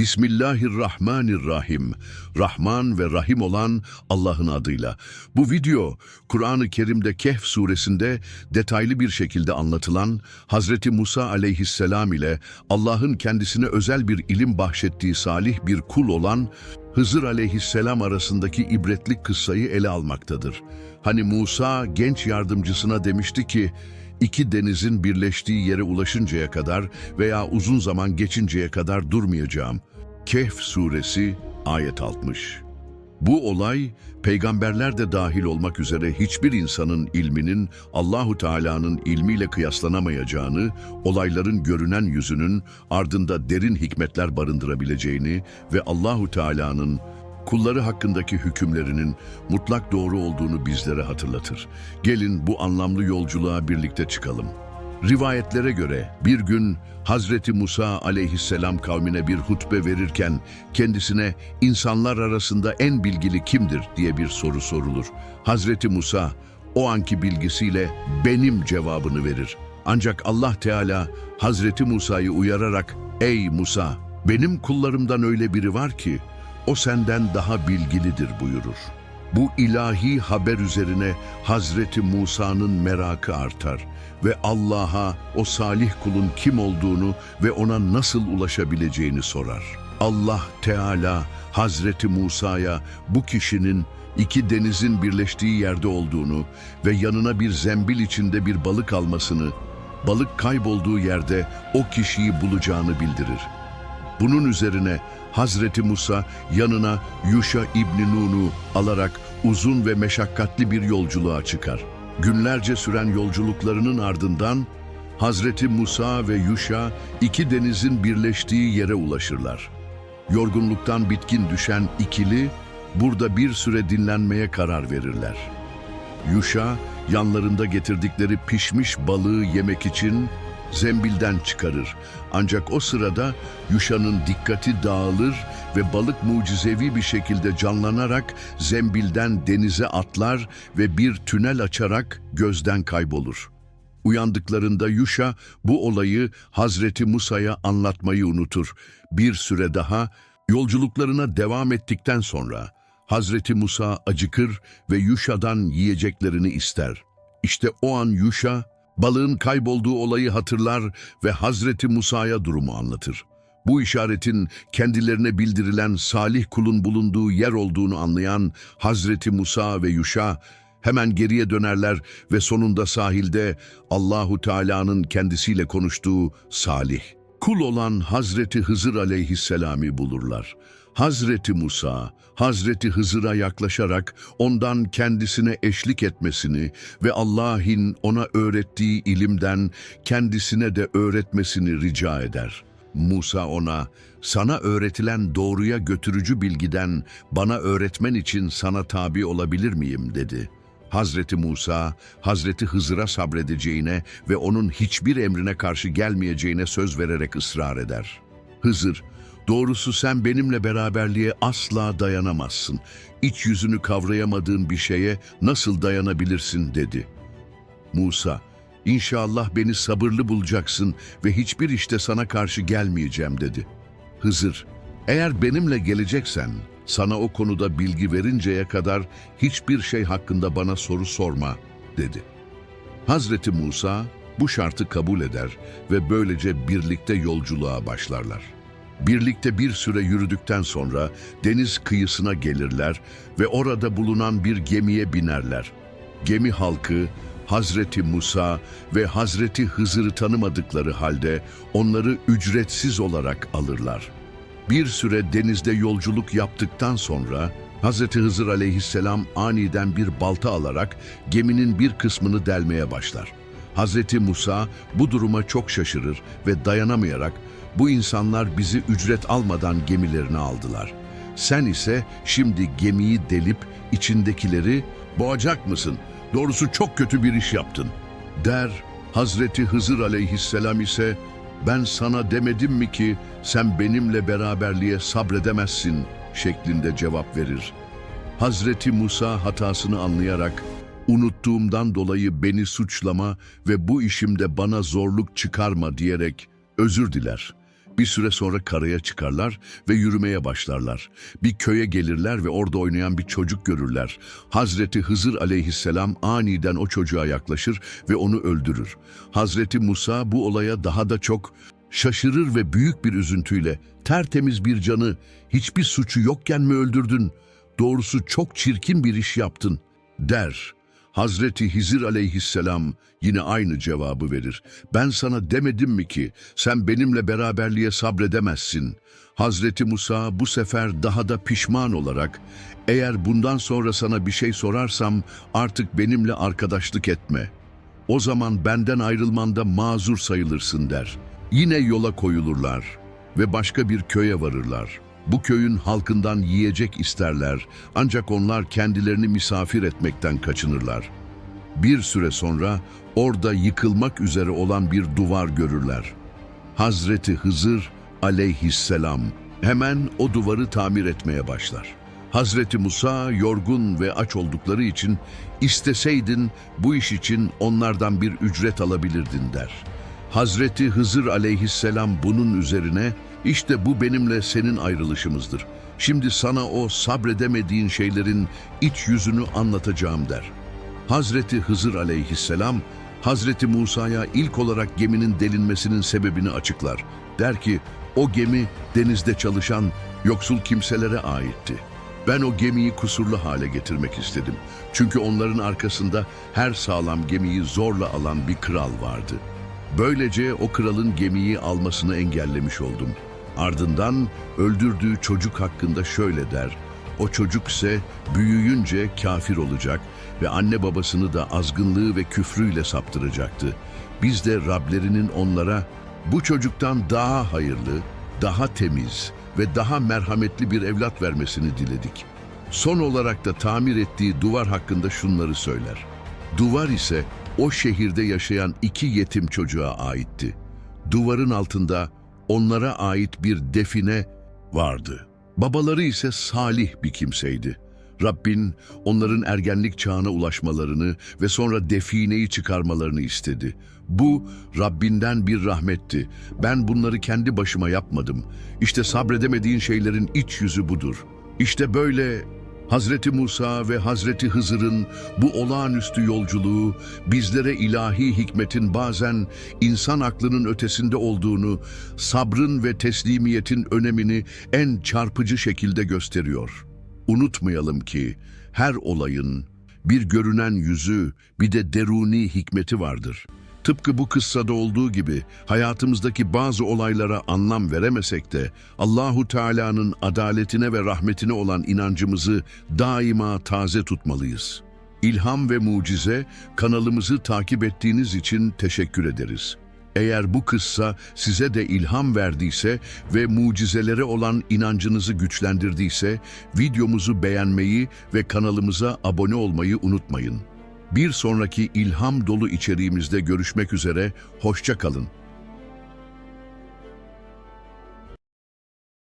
Bismillahirrahmanirrahim. Rahman ve Rahim olan Allah'ın adıyla. Bu video Kur'an-ı Kerim'de Kehf suresinde detaylı bir şekilde anlatılan Hazreti Musa aleyhisselam ile Allah'ın kendisine özel bir ilim bahşettiği salih bir kul olan Hızır aleyhisselam arasındaki ibretlik kıssayı ele almaktadır. Hani Musa genç yardımcısına demişti ki, iki denizin birleştiği yere ulaşıncaya kadar veya uzun zaman geçinceye kadar durmayacağım. Kehf suresi ayet 60. Bu olay peygamberler de dahil olmak üzere hiçbir insanın ilminin Allahu Teala'nın ilmiyle kıyaslanamayacağını, olayların görünen yüzünün ardında derin hikmetler barındırabileceğini ve Allahu Teala'nın kulları hakkındaki hükümlerinin mutlak doğru olduğunu bizlere hatırlatır. Gelin bu anlamlı yolculuğa birlikte çıkalım. Rivayetlere göre bir gün Hazreti Musa aleyhisselam kavmine bir hutbe verirken kendisine insanlar arasında en bilgili kimdir diye bir soru sorulur. Hazreti Musa o anki bilgisiyle benim cevabını verir. Ancak Allah Teala Hazreti Musa'yı uyararak ey Musa benim kullarımdan öyle biri var ki o senden daha bilgilidir buyurur. Bu ilahi haber üzerine Hazreti Musa'nın merakı artar ve Allah'a o salih kulun kim olduğunu ve ona nasıl ulaşabileceğini sorar. Allah Teala Hazreti Musa'ya bu kişinin iki denizin birleştiği yerde olduğunu ve yanına bir zembil içinde bir balık almasını, balık kaybolduğu yerde o kişiyi bulacağını bildirir. Bunun üzerine Hazreti Musa yanına Yuşa İbni Nun'u alarak uzun ve meşakkatli bir yolculuğa çıkar. Günlerce süren yolculuklarının ardından Hazreti Musa ve Yuşa iki denizin birleştiği yere ulaşırlar. Yorgunluktan bitkin düşen ikili burada bir süre dinlenmeye karar verirler. Yuşa yanlarında getirdikleri pişmiş balığı yemek için zembilden çıkarır. Ancak o sırada Yuşa'nın dikkati dağılır ve balık mucizevi bir şekilde canlanarak zembilden denize atlar ve bir tünel açarak gözden kaybolur. Uyandıklarında Yuşa bu olayı Hazreti Musa'ya anlatmayı unutur. Bir süre daha yolculuklarına devam ettikten sonra Hazreti Musa acıkır ve Yuşa'dan yiyeceklerini ister. İşte o an Yuşa balığın kaybolduğu olayı hatırlar ve Hazreti Musa'ya durumu anlatır. Bu işaretin kendilerine bildirilen salih kulun bulunduğu yer olduğunu anlayan Hazreti Musa ve Yuşa hemen geriye dönerler ve sonunda sahilde Allahu Teala'nın kendisiyle konuştuğu salih kul olan Hazreti Hızır aleyhisselamı bulurlar. Hazreti Musa, Hazreti Hızır'a yaklaşarak ondan kendisine eşlik etmesini ve Allah'ın ona öğrettiği ilimden kendisine de öğretmesini rica eder. Musa ona, sana öğretilen doğruya götürücü bilgiden bana öğretmen için sana tabi olabilir miyim dedi. Hazreti Musa, Hazreti Hızır'a sabredeceğine ve onun hiçbir emrine karşı gelmeyeceğine söz vererek ısrar eder. Hızır, Doğrusu sen benimle beraberliğe asla dayanamazsın. İç yüzünü kavrayamadığın bir şeye nasıl dayanabilirsin dedi. Musa, İnşallah beni sabırlı bulacaksın ve hiçbir işte sana karşı gelmeyeceğim dedi. Hızır, eğer benimle geleceksen sana o konuda bilgi verinceye kadar hiçbir şey hakkında bana soru sorma dedi. Hazreti Musa bu şartı kabul eder ve böylece birlikte yolculuğa başlarlar. Birlikte bir süre yürüdükten sonra deniz kıyısına gelirler ve orada bulunan bir gemiye binerler. Gemi halkı Hazreti Musa ve Hazreti Hızır'ı tanımadıkları halde onları ücretsiz olarak alırlar. Bir süre denizde yolculuk yaptıktan sonra Hazreti Hızır aleyhisselam aniden bir balta alarak geminin bir kısmını delmeye başlar. Hazreti Musa bu duruma çok şaşırır ve dayanamayarak bu insanlar bizi ücret almadan gemilerini aldılar. Sen ise şimdi gemiyi delip içindekileri boğacak mısın? Doğrusu çok kötü bir iş yaptın. Der Hazreti Hızır aleyhisselam ise ben sana demedim mi ki sen benimle beraberliğe sabredemezsin şeklinde cevap verir. Hazreti Musa hatasını anlayarak unuttuğumdan dolayı beni suçlama ve bu işimde bana zorluk çıkarma diyerek özür diler. Bir süre sonra karaya çıkarlar ve yürümeye başlarlar. Bir köye gelirler ve orada oynayan bir çocuk görürler. Hazreti Hızır aleyhisselam aniden o çocuğa yaklaşır ve onu öldürür. Hazreti Musa bu olaya daha da çok şaşırır ve büyük bir üzüntüyle tertemiz bir canı hiçbir suçu yokken mi öldürdün? Doğrusu çok çirkin bir iş yaptın der. Hazreti Hizir aleyhisselam yine aynı cevabı verir. Ben sana demedim mi ki sen benimle beraberliğe sabredemezsin. Hazreti Musa bu sefer daha da pişman olarak eğer bundan sonra sana bir şey sorarsam artık benimle arkadaşlık etme. O zaman benden ayrılmanda mazur sayılırsın der. Yine yola koyulurlar ve başka bir köye varırlar. Bu köyün halkından yiyecek isterler ancak onlar kendilerini misafir etmekten kaçınırlar. Bir süre sonra orada yıkılmak üzere olan bir duvar görürler. Hazreti Hızır aleyhisselam hemen o duvarı tamir etmeye başlar. Hazreti Musa yorgun ve aç oldukları için isteseydin bu iş için onlardan bir ücret alabilirdin der. Hazreti Hızır aleyhisselam bunun üzerine işte bu benimle senin ayrılışımızdır. Şimdi sana o sabredemediğin şeylerin iç yüzünü anlatacağım der. Hazreti Hızır aleyhisselam, Hazreti Musa'ya ilk olarak geminin delinmesinin sebebini açıklar. Der ki, o gemi denizde çalışan yoksul kimselere aitti. Ben o gemiyi kusurlu hale getirmek istedim. Çünkü onların arkasında her sağlam gemiyi zorla alan bir kral vardı. Böylece o kralın gemiyi almasını engellemiş oldum. Ardından öldürdüğü çocuk hakkında şöyle der. O çocuk ise büyüyünce kafir olacak ve anne babasını da azgınlığı ve küfrüyle saptıracaktı. Biz de Rablerinin onlara bu çocuktan daha hayırlı, daha temiz ve daha merhametli bir evlat vermesini diledik. Son olarak da tamir ettiği duvar hakkında şunları söyler. Duvar ise o şehirde yaşayan iki yetim çocuğa aitti. Duvarın altında onlara ait bir define vardı. Babaları ise salih bir kimseydi. Rabbin onların ergenlik çağına ulaşmalarını ve sonra defineyi çıkarmalarını istedi. Bu Rabbinden bir rahmetti. Ben bunları kendi başıma yapmadım. İşte sabredemediğin şeylerin iç yüzü budur. İşte böyle Hazreti Musa ve Hazreti Hızır'ın bu olağanüstü yolculuğu bizlere ilahi hikmetin bazen insan aklının ötesinde olduğunu, sabrın ve teslimiyetin önemini en çarpıcı şekilde gösteriyor. Unutmayalım ki her olayın bir görünen yüzü, bir de deruni hikmeti vardır. Tıpkı bu kıssada olduğu gibi hayatımızdaki bazı olaylara anlam veremesek de Allahu Teala'nın adaletine ve rahmetine olan inancımızı daima taze tutmalıyız. İlham ve Mucize kanalımızı takip ettiğiniz için teşekkür ederiz. Eğer bu kıssa size de ilham verdiyse ve mucizelere olan inancınızı güçlendirdiyse videomuzu beğenmeyi ve kanalımıza abone olmayı unutmayın. Bir sonraki ilham dolu içeriğimizde görüşmek üzere, hoşça kalın.